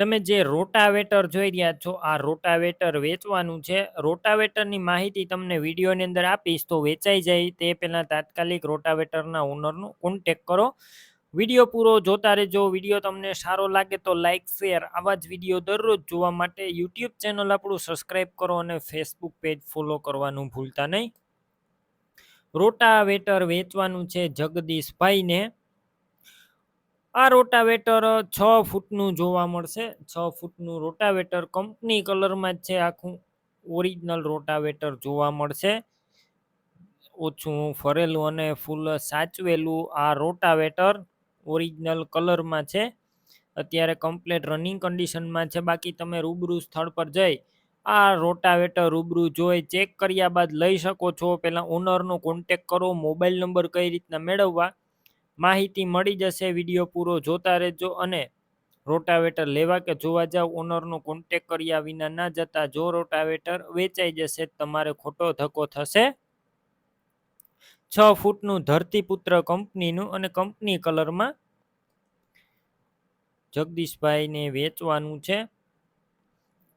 તમે જે રોટાવેટર જોઈ રહ્યા છો, આ રોટાવેટર વેચવાનું છે. રોટાવેટરની માહિતી તમને વિડીયોની અંદર આપીશ તો વેચાઈ જાય તે પહેલાં તાત્કાલિક રોટાવેટરના ઓનરનો કોન્ટેક કરો. વીડિયો પૂરો જોતા રહેજો. વીડિયો તમને સારો લાગે તો લાઇક શેર આવા જ વીડિયો દરરોજ જોવા માટે યુટ્યુબ ચેનલ આપણું સબસ્ક્રાઈબ કરો અને ફેસબુક પેજ ફોલો કરવાનું ભૂલતા નહીં. રોટાવેટર વેચવાનું છે જગદીશભાઈને. આ રોટાવેટર છ ફૂટનું જોવા મળશે. છ ફૂટનું રોટાવેટર કંપની કલરમાં જ છે. આખું ઓરિજિનલ રોટાવેટર જોવા મળશે. ઓછું ફરેલું અને ફૂલ સાચવેલું આ રોટાવેટર ઓરિજિનલ કલરમાં છે. અત્યારે કમ્પ્લેટ રનિંગ કન્ડિશનમાં છે. બાકી તમે રૂબરૂ સ્થળ પર જઈ આ રોટાવેટર રૂબરૂ જોઈ ચેક કર્યા બાદ લઈ શકો છો. પહેલાં ઓનરનો કોન્ટેક કરો, મોબાઈલ નંબર કઈ રીતના મેળવવા માહિતી મળી જશે, વીડિયો પૂરો જોતા રહેજો અને રોટાવેટર લેવા કે જોવા જાવ ઓનરનો કોન્ટેક કર્યા વિના ના જતા જો રોટાવેટર વેચાઈ જશે, તમારે ખોટો ધક્કો થશે. છ ફૂટનું ધરતીપુત્ર કંપનીનું અને કંપની કલરમાં જગદીશભાઈને વેચવાનું છે.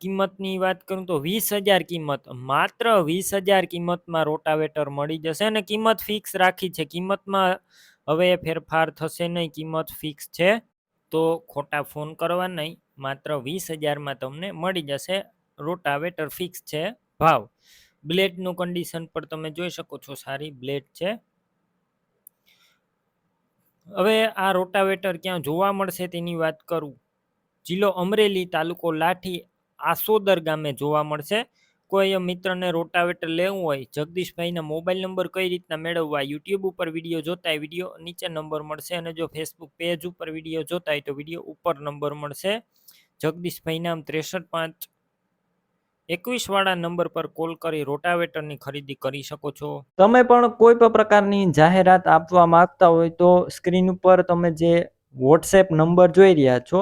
કિંમતની વાત કરું તો વીસ હજાર કિંમત, માત્ર વીસ હજાર કિંમતમાં રોટાવેટર મળી જશે અને કિંમત ફિક્સ રાખી છે. કિંમતમાં હવે ફેરફાર થશે નહીં, કિંમત ફિક્સ છે, તો ખોટા ફોન કરવા નહીં, માત્ર વીસ હજારમાં તમને મળી જશે રોટાવેટર ફિક્સ છે, ભાવ. બ્લેડનું કન્ડિશન પર તમે જોઈ શકો છો, સારી બ્લેડ છે. હવે આ રોટાવેટર ક્યાં જોવા મળશે તેની વાત કરું. જિલ્લો અમરેલી તાલુકો લાઠી આસોદર ગામે જોવા મળશે. કોઈ મિત્રને રોટાવેટર લેવું હોય, જગદીશભાઈના મોબાઈલ નંબર કઈ રીતના મેળવવા યુટ્યુબ ઉપર વીડિયો જોતા હોય વીડિયો નીચે નંબર મળશે અને જો ફેસબુક પેજ ઉપર વીડિયો જોતા હોય તો વીડિયો ઉપર નંબર મળશે. જગદીશભાઈ નામ ત્રેસઠ પાંચ એકવીસ વાળા નંબર પર કોલ કરી રોટાવેટરની ખરીદી કરી શકો છો. તમે પણ કોઈ પણ પ્રકારની જાહેરાત આપવા માંગતા હોય તો સ્ક્રીન ઉપર તમે જે વોટ્સએપ નંબર જોઈ રહ્યા છો